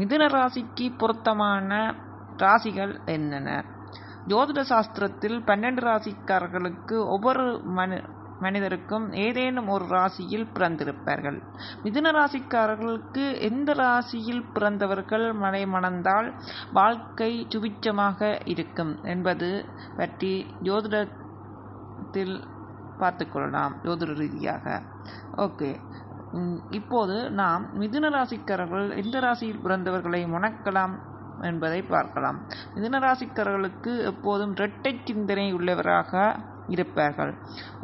மிதுன ராசிக்கு பொருத்தமான ராசிகள் என்னென்ன? ஜோதிட சாஸ்திரத்தில் பன்னெண்டு ராசிக்காரர்களுக்கு ஒவ்வொரு மனி மனிதருக்கும் ஏதேனும் ஒரு ராசியில் பிறந்திருப்பார்கள். மிதுன ராசிக்காரர்களுக்கு எந்த ராசியில் பிறந்தவர்கள் மனை மணந்தால் வாழ்க்கை சுபிச்சமாக இருக்கும் என்பது பற்றி ஜோதிடத்தில் பார்த்துக்கொள்ளலாம் ஜோதிட ரீதியாக. ஓகே. இப்போது நாம் மிதுன ராசிக்காரர்கள் எந்த ராசியில் பிறந்தவர்களை முணக்கலாம் என்பதை பார்க்கலாம். மிதுன ராசிக்காரர்களுக்கு எப்போதும் இரட்டை சிந்தனை உள்ளவராக இருப்பார்கள்.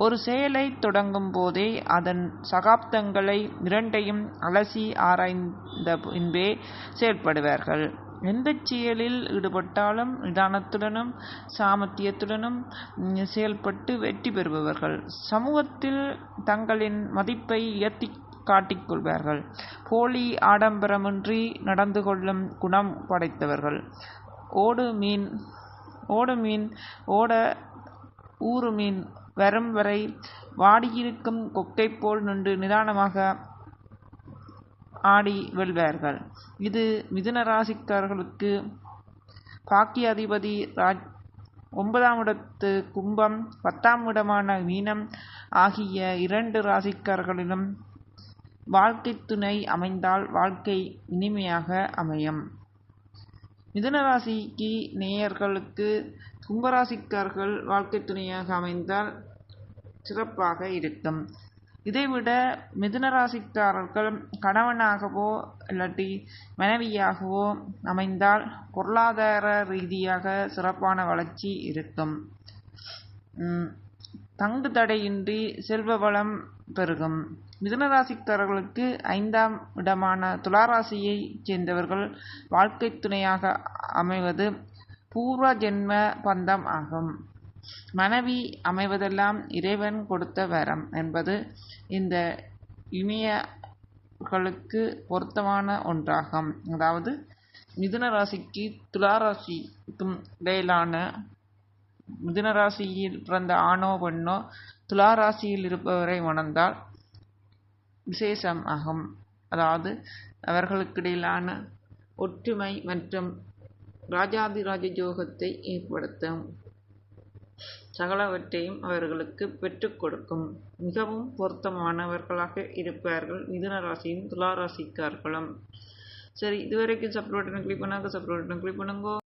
ஒரு செயலை தொடங்கும் போதே அதன் சகாப்தங்களை இரண்டையும் அலசி ஆராய்ந்த பின்பே செயல்படுவார்கள் எந்த செயலில் ஈடுபட்டாலும் நிதானத்துடனும் சாமர்த்தியத்துடனும் செயல்பட்டு வெற்றி பெறுபவர்கள். சமூகத்தில் தங்களின் மதிப்பை உயர்த்தி காட்டிக்கொள்வார்கள். போலி ஆடம்பரமின்றி நடந்து கொள்ளும் குணம் படைத்தவர்கள். ஓடு மீன் ஓடு மீன் ஓட ஊறு மீன் வரும் வரை வாடியிருக்கும் கொக்கை போல் நின்று நிதானமாக ஆடி வெல்வார்கள். இது மிதுன ராசிக்காரர்களுக்கு பாக்கிய அதிபதி ராஜ் ஒன்பதாம் இடத்து கும்பம் பத்தாம் இடமான மீனம் ஆகிய இரண்டு ராசிக்காரர்களிலும் வாழ்க்கை துணை அமைந்தால் வாழ்க்கை இனிமையாக அமையும். மிதுனராசிக்கு நேயர்களுக்கு கும்பராசிக்காரர்கள் வாழ்க்கை துணையாக அமைந்தால் சிறப்பாக இருக்கும். இதைவிட மிதுனராசிக்காரர்கள் கணவனாகவோ இல்லாட்டி மனைவியாகவோ அமைந்தால் பொருளாதார ரீதியாக சிறப்பான வளர்ச்சி இருக்கும். ம், தங்கு தடையின்றி செல்வ வளம் பெருகும். மிதுன ராசிக்காரர்களுக்கு ஐந்தாம் இடமான துளாராசியைச் சேர்ந்தவர்கள் வாழ்க்கை துணையாக அமைவது பூர்வ ஜென்ம பந்தம் ஆகும். மனைவி அமைவதெல்லாம் இறைவன் கொடுத்த வரம் என்பது இந்த இனியர்களுக்கு பொருத்தமான ஒன்றாகும். அதாவது மிதுன ராசிக்கு துளாராசிக்கும் இடையிலான மிதுன ராசியில் பிறந்த ஆணோ பெண்ணோ துலா ராசியில் இருப்பவரை மணந்தால் விசேஷம் ஆகும் அதாவது அவர்களுக்கிடையிலான ஒற்றுமை மற்றும் ராஜாதிராஜ ஜோகத்தை ஏற்படுத்தும். சகலவற்றையும் அவர்களுக்கு பெற்றுக் கொடுக்கும். மிகவும் பொருத்தமானவர்களாக இருப்பார்கள் மிதுன ராசியும் துலா ராசிக்கார்களும் சரி இதுவரைக்கும் சப்ரோட்டன் பட்டன் கிளிக் பண்ணாங்க சப்ஸ்கிரைப் கிளிக் பண்ணுங்க.